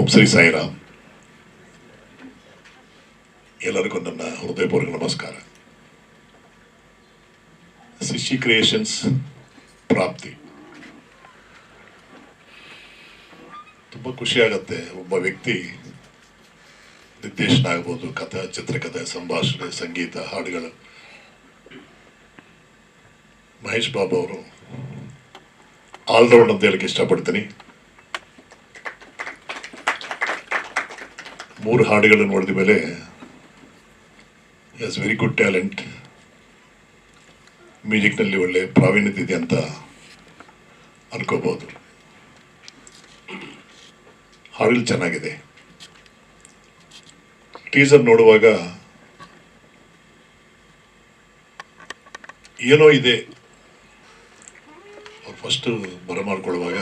ಓಂ ಶ್ರೀ ಸಾಯಿರಾಮ್ ಎಲ್ಲರಿಗೂ ನನ್ನ ಹೃದಯಪೂರ್ವಕ ನಮಸ್ಕಾರ ಸಿಶಿ ಕ್ರಿಯೇಷನ್ಸ್ ಪ್ರಾಪ್ತಿ ತುಂಬ ಖುಷಿಯಾಗತ್ತೆ ಒಬ್ಬ ವ್ಯಕ್ತಿ ನಿರ್ದೇಶನ ಆಗ್ಬೋದು ಕಥೆ, ಚಿತ್ರಕಥೆ, ಸಂಭಾಷಣೆ, ಸಂಗೀತ, ಹಾಡುಗಳು. ಮಹೇಶ್ ಬಾಬು ಅವರು ಆಲ್ರೌಂಡ್ ಅಂತ ಹೇಳಕ್ಕೆ ಇಷ್ಟಪಡ್ತೀನಿ. ಮೂರು ಹಾಡುಗಳನ್ನು ನೋಡಿದ ಮೇಲೆ ಎಸ್ ವೆರಿ ಗುಡ್ ಟ್ಯಾಲೆಂಟ್ ಮ್ಯೂಸಿಕ್ನಲ್ಲಿ ಒಳ್ಳೆ ಪ್ರಾವೀಣ್ಯತೆ ಇದೆ ಅಂತ ಅನ್ಕೋಬೋದು ಹಾಡುಗಳು ಚೆನ್ನಾಗಿದೆ. ಟೀಸರ್ ನೋಡುವಾಗ ಏನೋ ಇದೆ. ಅವ್ರು ಫಸ್ಟ್ ಬರಮಾಡ್ಕೊಳ್ಳುವಾಗ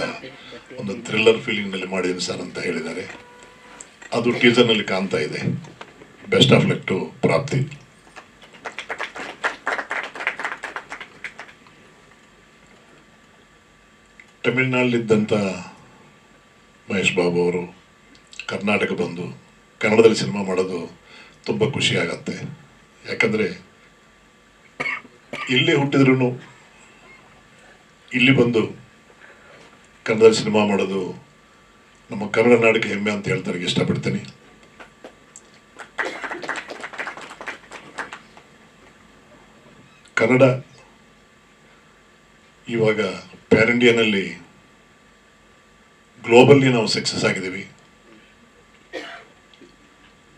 ಒಂದು ಥ್ರಿಲ್ಲರ್ ಫೀಲಿಂಗ್ನಲ್ಲಿ ಮಾಡಿದ್ದೀನಿ ಸರ್ ಅಂತ ಹೇಳಿದ್ದಾರೆ. ಅದು ಟೀಸರ್ನಲ್ಲಿ ಕಾಣ್ತಾ ಇದೆ. ಬೆಸ್ಟ್ ಆಫ್ ಲಕ್ ಟು ಪ್ರಾಪ್ತಿ. ತಮಿಳ್ನಾಡಲ್ಲಿದ್ದಂಥ ಮಹೇಶ್ ಬಾಬು ಅವರು ಕರ್ನಾಟಕ ಬಂದು ಕನ್ನಡದಲ್ಲಿ ಸಿನಿಮಾ ಮಾಡೋದು ತುಂಬ ಖುಷಿ ಆಗತ್ತೆ. ಯಾಕಂದರೆ ಇಲ್ಲೇ ಹುಟ್ಟಿದ್ರೂ ಇಲ್ಲಿ ಬಂದು ಕನ್ನಡದಲ್ಲಿ ಸಿನಿಮಾ ಮಾಡೋದು ನಮ್ಮ ಕನ್ನಡ ನಾಡಿಗೆ ಹೆಮ್ಮೆ ಅಂತ ಹೇಳ್ತಾರೆ ಇಷ್ಟಪಡ್ತೀನಿ. ಕನ್ನಡ ಇವಾಗ ಪ್ಯಾರ್ ಇಂಡಿಯಾನಲ್ಲಿ ಗ್ಲೋಬಲ್ಲಿ ನಾವು ಸಕ್ಸಸ್ ಆಗಿದ್ದೀವಿ.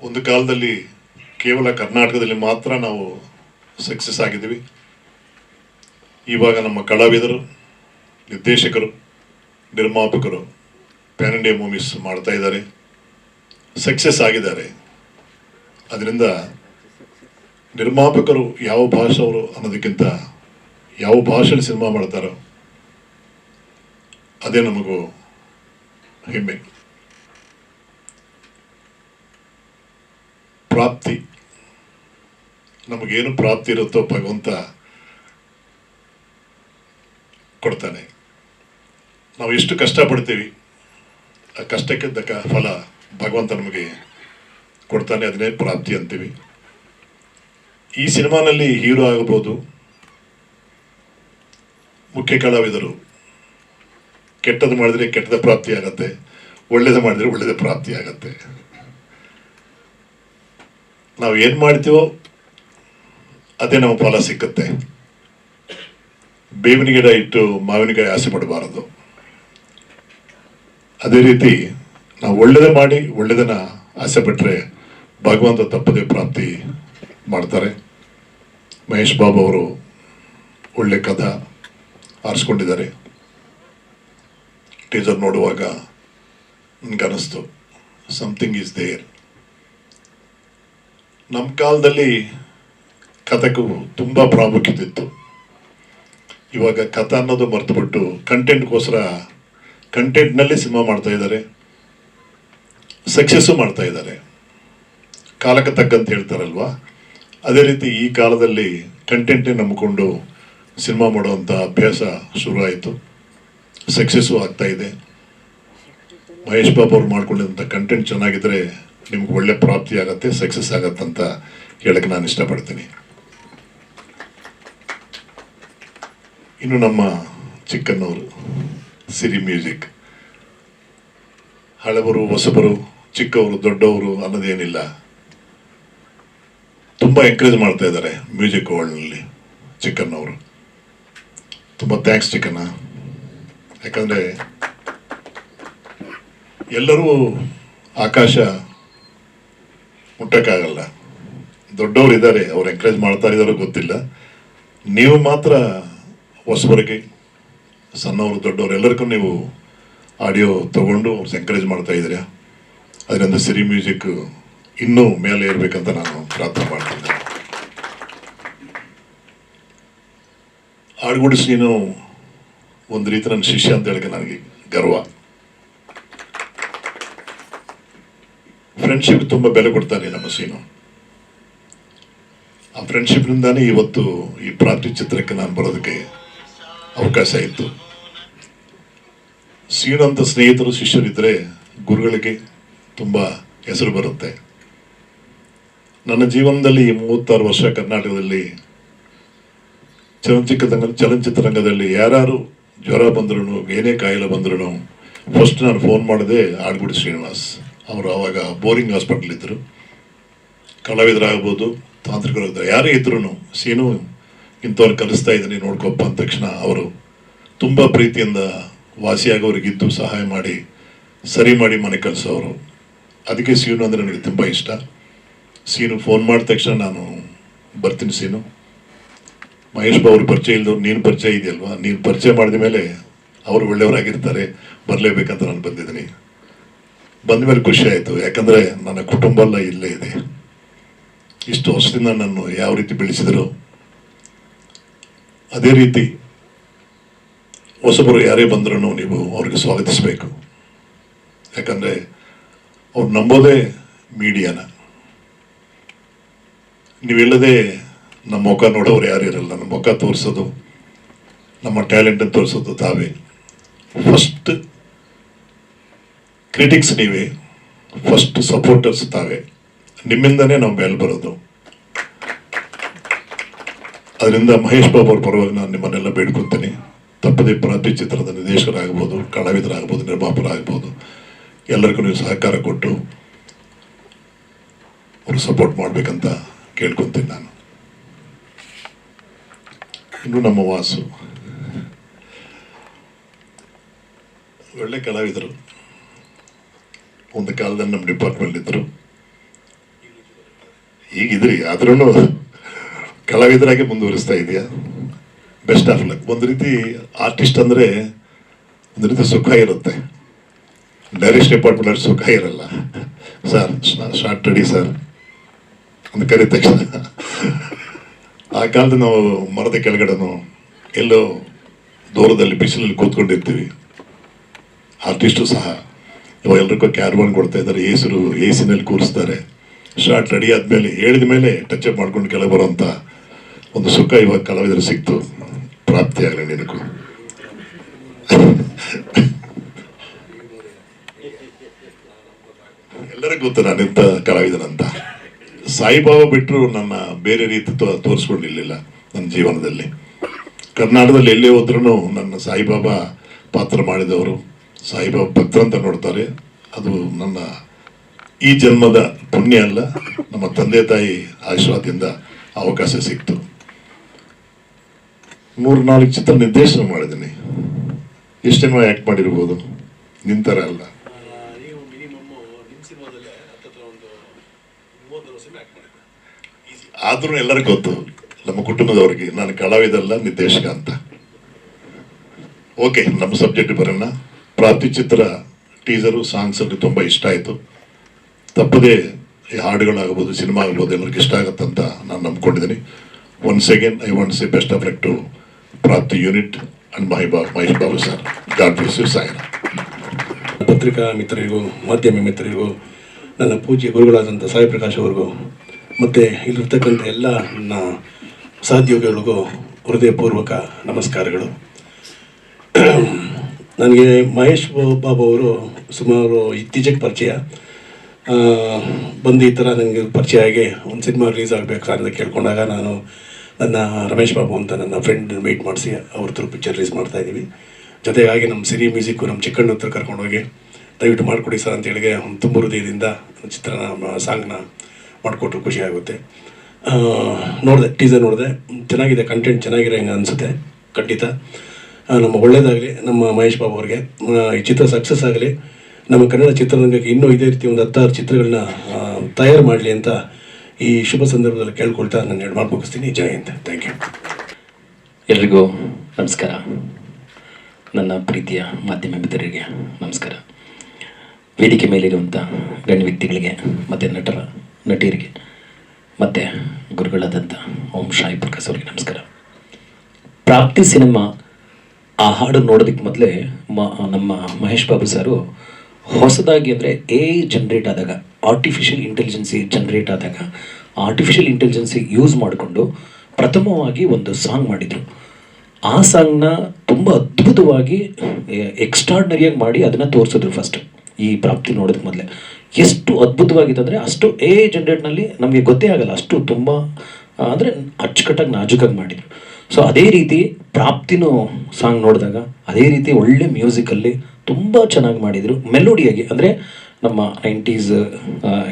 ಒಂದು ಕಾಲದಲ್ಲಿ ಕೇವಲ ಕರ್ನಾಟಕದಲ್ಲಿ ಮಾತ್ರ ನಾವು ಸಕ್ಸಸ್ ಆಗಿದ್ದೀವಿ. ಇವಾಗ ನಮ್ಮ ಕಲಾವಿದರು, ನಿರ್ದೇಶಕರು, ನಿರ್ಮಾಪಕರು ಪ್ಯಾನ್ ಇಂಡಿಯಾ ಮೂವೀಸ್ ಮಾಡ್ತಾ ಇದ್ದಾರೆ. ಸಕ್ಸಸ್ ಆಗಿದ್ದಾರೆ. ಅದರಿಂದ ನಿರ್ಮಾಪಕರು ಯಾವ ಭಾಷೆಯವರು ಅನ್ನೋದಕ್ಕಿಂತ ಯಾವ ಭಾಷೆಯಲ್ಲಿ ಸಿನಿಮಾ ಮಾಡ್ತಾರೋ ಅದೇ ನಮಗೂ ಹೆಮ್ಮೆ. ಪ್ರಾಪ್ತಿ. ನಮಗೇನು ಪ್ರಾಪ್ತಿ ಇರುತ್ತೋ ಭಗವಂತ ಕೊಡ್ತಾನೆ. ನಾವು ಎಷ್ಟು ಕಷ್ಟಪಡ್ತೀವಿ ಆ ಕಷ್ಟಕ್ಕೆ ತಕ್ಕ ಫಲ ಭಗವಂತ ನಮಗೆ ಕೊಡ್ತಾನೆ, ಅದನ್ನೇ ಪ್ರಾಪ್ತಿ ಅಂತೀವಿ. ಈ ಸಿನಿಮಾನಲ್ಲಿ ಹೀರೋ ಆಗಬಹುದು ಮುಖ್ಯ ಕಲಾವಿದರು. ಕೆಟ್ಟದ್ದು ಮಾಡಿದ್ರೆ ಕೆಟ್ಟದ ಪ್ರಾಪ್ತಿ ಆಗತ್ತೆ. ಒಳ್ಳೇದು ಮಾಡಿದ್ರೆ ಒಳ್ಳೇದ ಪ್ರಾಪ್ತಿ ಆಗತ್ತೆ. ನಾವು ಏನು ಮಾಡ್ತೀವೋ, ಅದೇ ನಮ್ಮ ಫಲ ಸಿಕ್ಕತ್ತೆ. ಬೇವಿನ ಗಿಡ ಇಟ್ಟು ಮಾವಿನಕಾಯಿ ಆಸೆ ಪಡಬಾರದು. ಅದೇ ರೀತಿ ನಾವು ಒಳ್ಳೇದ ಮಾಡಿ, ಒಳ್ಳೇದನ್ನ ಆಸೆ ಪಟ್ಟರೆ ಭಗವಂತ ತಪ್ಪದೇ ಪ್ರಾಪ್ತಿ ಮಾಡ್ತಾರೆ. ಮಹೇಶ್ ಬಾಬು ಅವರು ಒಳ್ಳೆ ಕದ ಆರಿಸ್ಕೊಂಡಿದ್ದಾರೆ. ಟೀಸರ್ ನೋಡುವಾಗ ನನಗನ್ನಿಸ್ತು ಸಮಥಿಂಗ್ ಈಸ್ ದೇರ್ ನಮ್ಮ ಕಾಲದಲ್ಲಿ ಕಥೆಗೂ ತುಂಬ ಪ್ರಾಮುಖ್ಯತೆ ಇತ್ತು. ಇವಾಗ ಕಥೆ ಅನ್ನೋದು ಮರೆತುಬಿಟ್ಟು ಕಂಟೆಂಟ್ಗೋಸ್ಕರ ಕಂಟೆಂಟ್ನಲ್ಲಿ ಸಿನಿಮಾ ಮಾಡ್ತಾ ಇದ್ದಾರೆ. ಸಕ್ಸಸ್ಸು ಮಾಡ್ತಾ ಇದ್ದಾರೆ. ಕಾಲಕ್ಕೆ ತಕ್ಕಂತ ಹೇಳ್ತಾರಲ್ವಾ? ಅದೇ ರೀತಿ ಈ ಕಾಲದಲ್ಲಿ ಕಂಟೆಂಟೇ ನಂಬಿಕೊಂಡು ಸಿನಿಮಾ ಮಾಡುವಂಥ ಅಭ್ಯಾಸ ಶುರುವಾಯಿತು. ಸಕ್ಸಸ್ಸು ಆಗ್ತಾ ಇದೆ. ಮಹೇಶ್ ಬಾಬು ಅವ್ರು ಮಾಡ್ಕೊಂಡಿದ್ದಂಥ ಕಂಟೆಂಟ್ ಚೆನ್ನಾಗಿದ್ರೆ ನಿಮ್ಗೆ ಒಳ್ಳೆ ಪ್ರಾಪ್ತಿ ಆಗತ್ತೆ ಸಕ್ಸಸ್ ಆಗತ್ತಂತ ಹೇಳಕ್ಕೆ ನಾನು ಇಷ್ಟಪಡ್ತೀನಿ. ಇನ್ನು ನಮ್ಮ ಚಿಕ್ಕನ್ನವರು ಸಿರಿ ಮ್ಯೂಸಿಕ್ ಹಳಬರು, ಹೊಸಬರು, ಚಿಕ್ಕವರು, ದೊಡ್ಡವರು ಅನ್ನೋದೇನಿಲ್ಲ. ತುಂಬ ಎಂಕರೇಜ್ ಮಾಡ್ತಾ ಇದ್ದಾರೆ ಮ್ಯೂಸಿಕ್ ವರ್ಲ್ಡ್ನಲ್ಲಿ ಚಿಕ್ಕನ್ನವರು ತುಂಬ ಥ್ಯಾಂಕ್ಸ್ ಚಿಕನ್ನ ಯಾಕಂದರೆ ಎಲ್ಲರೂ ಆಕಾಶ ಮುಟ್ಟಕ್ಕಾಗಲ್ಲ. ದೊಡ್ಡವರು ಇದ್ದಾರೆ ಅವ್ರು ಎಂಕರೇಜ್ ಮಾಡ್ತಾ ಇದ್ದಾರೋ ಗೊತ್ತಿಲ್ಲ. ನೀವು ಮಾತ್ರ ಹೊಸಬರಿಗೆ ಸಣ್ಣವರು, ದೊಡ್ಡವರು, ಎಲ್ಲರಿಗೂ ನೀವು ಆಡಿಯೋ ತಗೊಂಡು ಅವ್ರು ಎಂಕರೇಜ್ ಮಾಡ್ತಾ ಇದ್ದೀರಾ? ಅದರಿಂದ ಸಿರಿ ಮ್ಯೂಸಿಕ್ ಇನ್ನೂ ಮೇಲೆ ಇರಬೇಕಂತ ನಾನು ಪ್ರಾರ್ಥನೆ ಮಾಡ್ತೀನಿ ಆಡ್ಗುಡಿಸಿ ನೀನು ಒಂದು ರೀತಿ ನನ್ನ ಶಿಷ್ಯ ಅಂತ ಹೇಳಕ್ಕೆ ನನಗೆ ಗರ್ವ. ಫ್ರೆಂಡ್ಶಿಪ್ ತುಂಬ ಬೆಲೆ ಕೊಡ್ತಾನೆ ನಮ್ಮ ಸೀನು. ಆ ಫ್ರೆಂಡ್ಶಿಪ್ನಿಂದಾನೇ ಇವತ್ತು ಈ ಪ್ರಾಪ್ತಿ ಚಿತ್ರಕ್ಕೆ ನಾನು ಬರೋದಕ್ಕೆ ಅವಕಾಶ ಇತ್ತು. ಸೀನಂತ ಸ್ನೇಹಿತರು ಶಿಷ್ಯರಿದ್ದರೆ ಗುರುಗಳಿಗೆ ತುಂಬ ಹೆಸರು ಬರುತ್ತೆ. ನನ್ನ ಜೀವನದಲ್ಲಿ ಮೂವತ್ತಾರು ವರ್ಷ ಕರ್ನಾಟಕದಲ್ಲಿ ಚಲನಚಿತ್ರ ಚಲನಚಿತ್ರರಂಗದಲ್ಲಿ ಯಾರು ಜ್ವರ ಬಂದ್ರು ಏನೇ ಕಾಯಿಲೆ ಬಂದ್ರು ಫಸ್ಟ್ ನಾನು ಫೋನ್ ಮಾಡಿದೆ ಆಡ್ಗುಡಿ ಶ್ರೀನಿವಾಸ್. ಅವರು ಆವಾಗ ಬೋರಿಂಗ್ ಹಾಸ್ಪಿಟ್ಲ್ ಇದ್ದರು ಕಲಾವಿದರಾಗ್ಬೋದು ತಾಂತ್ರಿಕರು ಯಾರೇ ಇದ್ರು ಸೀನು ಇಂಥವ್ರು ಕಲಿಸ್ತಾ ಇದ್ದೀನಿ, ನೋಡ್ಕೊಪ್ಪ ಅಂದ ತಕ್ಷಣ ಅವರು ತುಂಬ ಪ್ರೀತಿಯಿಂದ ವಾಸಿಯಾಗೋರಿಗಿದ್ದು ಸಹಾಯ ಮಾಡಿ, ಸರಿ ಮಾಡಿ ಮನೆ ಕಳಿಸೋರು. ಅದಕ್ಕೆ ಸೀನು ಅಂದರೆ ನನಗೆ ತುಂಬ ಇಷ್ಟ. ಸೀನು ಫೋನ್ ಮಾಡಿದ ತಕ್ಷಣ ನಾನು ಬರ್ತೀನಿ ಸೀನು. ಮಹೇಶ್ ಬಾಬು ಪರಿಚಯ ಇಲ್ದವ್ರು, ನೀನು ಪರಿಚಯ ಇದೆಯಲ್ವಾ? ನೀನು ಪರಿಚಯ ಮಾಡಿದ ಮೇಲೆ ಅವರು ಒಳ್ಳೆಯವರಾಗಿರ್ತಾರೆ, ಬರಲೇಬೇಕಂತ ನಾನು ಬಂದಿದ್ದೀನಿ. ಬಂದ ಮೇಲೆ ಖುಷಿ ಆಯಿತು, ಯಾಕಂದರೆ ನನ್ನ ಕುಟುಂಬ ಎಲ್ಲ ಇಲ್ಲೇ ಇದೆ. ಇಷ್ಟು ವರ್ಷದಿಂದ ನಾನು ಯಾವ ರೀತಿ ಬೆಳೆಸಿದ್ರು ಅದೇ ರೀತಿ ಹೊಸಬರು ಯಾರೇ ಬಂದ್ರೂ ನೀವು ಅವ್ರಿಗೆ ಸ್ವಾಗತಿಸಬೇಕು. ಯಾಕಂದರೆ ಅವ್ರು ನಂಬೋದೇ ಮೀಡಿಯಾನ. ನೀವಿಲ್ಲದೆ ನಮ್ಮ ಮುಖ ನೋಡೋರು ಯಾರು ಇರಲ್ಲ. ನಮ್ಮ ಮುಖ ತೋರಿಸೋದು, ನಮ್ಮ ಟ್ಯಾಲೆಂಟನ್ನು ತೋರಿಸೋದು ತಾವೇ. ಫಸ್ಟ್ ಕ್ರಿಟಿಕ್ಸ್ ನೀವೇ ಫಸ್ಟ್ ಸಪೋರ್ಟರ್ಸ್ ತಾವೇ. ನಿಮ್ಮಿಂದನೇ ನಾವು ಮೇಲೆ ಬರೋದು. ಅದರಿಂದ ಮಹೇಶ್ ಬಾಬು ಅವ್ರ ಪರವಾಗಿ ನಾನು ನಿಮ್ಮನ್ನೆಲ್ಲ ಬೇಡ್ಕೊತೀನಿ ತಪ್ಪದೇ ಪ್ರತಿ ಚಿತ್ರದ ನಿರ್ದೇಶಕರಾಗ್ಬೋದು ಕಲಾವಿದರಾಗ್ಬೋದು ನಿರ್ಮಾಪಕರಾಗ್ಬೋದು ಎಲ್ಲರಿಗೂ ನೀವು ಸಹಕಾರ ಕೊಟ್ಟು ಅವರು ಸಪೋರ್ಟ್ ಮಾಡಬೇಕಂತ ಕೇಳ್ಕೊತೀನಿ ನಾನು. ಇನ್ನು ನಮ್ಮ ವಾಸು. ಒಳ್ಳೆ ಕಲಾವಿದರು. ಒಂದು ಕಾಲದಲ್ಲಿ ನಮ್ಮ ಡಿಪಾರ್ಟ್ಮೆಂಟ್ ಇದ್ದರು ಈಗಿದ್ರಿ ಆದ್ರೂ ಕಲಾವಿದರಾಗಿ ಮುಂದುವರಿಸ್ತಾ ಇದೆಯಾ? ಬೆಸ್ಟ್ ಆಫ್ ಲಕ್ ಒಂದು ರೀತಿ ಆರ್ಟಿಸ್ಟ್ ಅಂದರೆ ಒಂದು ರೀತಿ ಸುಖ ಇರುತ್ತೆ. ಡೈರೆಕ್ಷನ್ ಡಿಪಾರ್ಟ್ಮೆಂಟ್ ಸುಖ ಇರಲ್ಲ. ಸರ್ ಶಾರ್ಟ್ ರೆಡಿ ಸರ್ ಅಂತ ಕರೀದ ತಕ್ಷಣ. ಆ ಕಾಲದ ನಾವು ಮರದ ಕೆಳಗಡೆನೋ ಎಲ್ಲೋ ದೂರದಲ್ಲಿ ಬಿಸಿಲಲ್ಲಿ ಕೂತ್ಕೊಂಡಿರ್ತೀವಿ. ಆರ್ಟಿಸ್ಟು ಸಹ. ಇವಾಗ ಎಲ್ರಿಗೂ ಕ್ಯಾರ್ಬನ್ ಕೊಡ್ತಾ ಇದ್ದಾರೆ. ಏಸರು ಸಿನಲ್ಲಿ ಕೂರಿಸ್ತಾರೆ. ಶಾರ್ಟ್ ರೆಡಿ ಆದಮೇಲೆ ಹೇಳಿದ ಮೇಲೆ ಟಚ್ ಅಪ್ ಮಾಡ್ಕೊಂಡು ಕೆಳಗೆ ಬರೋಂಥ ಒಂದು ಸುಖ ಇವಾಗ ಕಲಾವಿದರು ಸಿಕ್ತು. ಪ್ರಾಪ್ತಿಯಾಗಲಿ ನಿನಗೂ. ಎಲ್ಲರಿಗೂ ಗೊತ್ತು ನಾನು ಇಂಥ ಕಲಾವಿದನಂತ. ಸಾಯಿಬಾಬಾ ಬಿಟ್ಟರು ನನ್ನ ಬೇರೆ ರೀತಿ ತೋರಿಸ್ಕೊಂಡಿರ್ಲಿಲ್ಲ ನನ್ನ ಜೀವನದಲ್ಲಿ. ಕರ್ನಾಟಕದಲ್ಲಿ ಎಲ್ಲೇ ಹೋದ್ರೂ ನನ್ನ ಸಾಯಿಬಾಬಾ ಪಾತ್ರ ಮಾಡಿದವರು. ಸಾಯಿಬಾಬಾ ಭಕ್ತ ಅಂತ ನೋಡ್ತಾರೆ. ಅದು ನನ್ನ ಈ ಜನ್ಮದ ಪುಣ್ಯ ಅಲ್ಲ. ನಮ್ಮ ತಂದೆ ತಾಯಿ ಆಶೀರ್ವಾದದಿಂದ ಅವಕಾಶ ಸಿಕ್ತು. ಮೂರು ನಾಲ್ಕು ಚಿತ್ರ ನಿರ್ದೇಶನ ಮಾಡಿದ್ದೀನಿ. ಎಷ್ಟು ಸಿನಿಮಾ ಆ್ಯಕ್ಟ್ ಮಾಡಿರ್ಬೋದು. ನಿಂತರ ಅಲ್ಲ. ಆದ್ರೂ ಎಲ್ಲರಿಗೂ ಗೊತ್ತು. ನಮ್ಮ ಕುಟುಂಬದವರಿಗೆ ನಾನು ಕಳವಿದಲ್ಲ ನಿರ್ದೇಶಕ ಅಂತ. ಓಕೆ ನಮ್ಮ ಸಬ್ಜೆಕ್ಟ್ ಬರೋಣ. ಪ್ರಾತಿ ಚಿತ್ರ ಟೀಸರು ಸಾಂಗ್ಸ್ ಅಲ್ಲಿ ತುಂಬ ಇಷ್ಟ ಆಯಿತು. ತಪ್ಪದೇ ಈ ಹಾಡುಗಳಾಗ್ಬೋದು ಸಿನಿಮಾ ಆಗ್ಬೋದು ಎಲ್ಲರಿಗೂ ಇಷ್ಟ ಆಗುತ್ತಂತ ನಾನು ನಂಬ್ಕೊಂಡಿದ್ದೀನಿ. Once again I want say best of luck to Prapti unit and Mahiba Mahesh Babu sir. God bless ಪತ್ರಿಕಾ ಮಿತ್ರರಿಗೂ, ಮಾಧ್ಯಮ ಮಿತ್ರರಿಗೂ, ನನ್ನ ಪೂಜ್ಯ ಗುರುಗಳಾದಂಥ ಸಾಯಿ ಪ್ರಕಾಶ್ ಅವ್ರಿಗೂ, ಮತ್ತು ಇಲ್ಲಿರ್ತಕ್ಕಂಥ ಎಲ್ಲ ನನ್ನ ಸಹೋದ್ಯೋಗಿಗಳಿಗೂ ಹೃದಯಪೂರ್ವಕ ನಮಸ್ಕಾರಗಳು. ನನಗೆ ಮಹೇಶ್ ಬಾಬು ಅವರು ಸುಮಾರು ಇತ್ತೀಚೆಗೆ ಪರಿಚಯ. ಬಂದು ಈ ಥರ ನನಗೆ ಪರಿಚಯ ಆಗಿ ಒಂದು ಸಿನಿಮಾ ರಿಲೀಸ್ ಆಗಬೇಕು ಅಂತ ಕೇಳ್ಕೊಂಡಾಗ ನಾನು ನನ್ನ ರಮೇಶ್ ಬಾಬು ಅಂತ ನನ್ನ ಫ್ರೆಂಡ್ ಮೀಟ್ ಮಾಡಿಸಿ ಅವ್ರ ಥ್ರೂ ಪಿಕ್ಚರ್ ರಿಲೀಸ್ ಮಾಡ್ತಾ ಇದ್ದೀವಿ. ಜೊತೆಗಾಗಿ ನಮ್ಮ ಸಿರಿ ಮ್ಯೂಸಿಕ್ಕು ನಮ್ಮ ಚಿಕ್ಕಣ್ಣ ಹತ್ರ ಕರ್ಕೊಂಡೋಗಿ ದಯವಿಟ್ಟು ಮಾಡಿಕೊಡಿ ಸರ್ ಅಂತ ಹೇಳಿಗೆ ಒಂದು ತುಂಬ ಹೃದಯದಿಂದ ಚಿತ್ರನ ಸಾಂಗ್ನ ಮಾಡಿಕೊಟ್ರು ಖುಷಿ ಆಗುತ್ತೆ. ನೋಡಿದೆ ಟೀಸರ್ ನೋಡಿದೆ. ಚೆನ್ನಾಗಿದೆ ಕಂಟೆಂಟ್ ಚೆನ್ನಾಗಿರೋ ಹಂಗೆ ಅನಿಸುತ್ತೆ. ಖಂಡಿತ. ನಮ್ಮ ಒಳ್ಳೇದಾಗಲಿ, ನಮ್ಮ ಮಹೇಶ್ ಬಾಬು ಅವ್ರಿಗೆ. ಈ ಚಿತ್ರ ಸಕ್ಸಸ್ ಆಗಲಿ, ನಮ್ಮ ಕನ್ನಡ ಚಿತ್ರರಂಗಕ್ಕೆ ಇನ್ನೂ ಇದೇ ರೀತಿ ಒಂದು ಹತ್ತಾರು ಚಿತ್ರಗಳನ್ನ ತಯಾರು ಮಾಡಲಿ ಅಂತ ಈ ಶುಭ ಸಂದರ್ಭದಲ್ಲಿ ಕೇಳ್ಕೊಳ್ತಾ ನಾನು ಎರಡು ಮಾತು ಮುಗಿಸ್ತೀನಿ. ಜಯ ಅಂತ ಥ್ಯಾಂಕ್ ಯು ಎಲ್ರಿಗೂ ನಮಸ್ಕಾರ. ನನ್ನ ಪ್ರೀತಿಯ ಮಾಧ್ಯಮ ಮಿತ್ರರಿಗೆ ನಮಸ್ಕಾರ. ವೇದಿಕೆ ಮೇಲಿರುವಂಥ ಗಣ್ಯ ವ್ಯಕ್ತಿಗಳಿಗೆ, ಮತ್ತು ನಟರ, ನಟಿಯರಿಗೆ, ಮತ್ತು ಗುರುಗಳಾದಂಥ ಓಂ ಶಾಯಿ ಪ್ರಕಾಶ್ ಅವರಿಗೆ ನಮಸ್ಕಾರ. ಪ್ರಾಪ್ತಿ ಸಿನಿಮಾ ಆ ಹಾಡು ನೋಡೋದಕ್ಕೆ ಮೊದಲೇ ಮ, ನಮ್ಮ ಮಹೇಶ್ ಬಾಬು ಸರು ಹೊಸದಾಗಿ ಅಂದರೆ ಎ ಜನ್ರೇಟ್ ಆದಾಗ ಆರ್ಟಿಫಿಷಿಯಲ್ ಇಂಟೆಲಿಜೆನ್ಸಿ ಜನ್ರೇಟ್ ಆದಾಗ ಆರ್ಟಿಫಿಷಿಯಲ್ ಇಂಟೆಲಿಜೆನ್ಸಿ ಯೂಸ್ ಮಾಡಿಕೊಂಡು ಪ್ರಥಮವಾಗಿ ಒಂದು ಸಾಂಗ್ ಮಾಡಿದರು. ಆ ಸಾಂಗ್ನ ತುಂಬ ಅದ್ಭುತವಾಗಿ ಎಕ್ಸ್ಟ್ರಾರ್ಡ್ನರಿಯಾಗಿ ಮಾಡಿ ಅದನ್ನು ತೋರಿಸಿದ್ರು ಫಸ್ಟ್ ಈ ಪ್ರಾಪ್ತಿ ನೋಡೋದಕ್ಕೆ ಮೊದಲೇ. ಎಷ್ಟು ಅದ್ಭುತವಾಗಿದೆ ಅಂದರೆ ಅಷ್ಟು ಎ ಜನ್ರೇಟ್ನಲ್ಲಿ ನಮಗೆ ಗೊತ್ತೇ ಆಗಲ್ಲ. ಅಷ್ಟು ತುಂಬ ಅಂದರೆ ಅಚ್ಚುಕಟ್ಟಾಗಿ ನಾಜುಕಾಗಿ ಮಾಡಿದರು. ಸೊ ಅದೇ ರೀತಿ ಪ್ರಾಪ್ತಿನೂ ಸಾಂಗ್ ನೋಡಿದಾಗ, ಅದೇ ರೀತಿ ಒಳ್ಳೆ ಮ್ಯೂಸಿಕಲ್ಲಿ ತುಂಬ ಚೆನ್ನಾಗಿ ಮಾಡಿದರು. ಮೆಲೋಡಿಯಾಗಿ, ಅಂದರೆ ನಮ್ಮ ನೈಂಟೀಸ್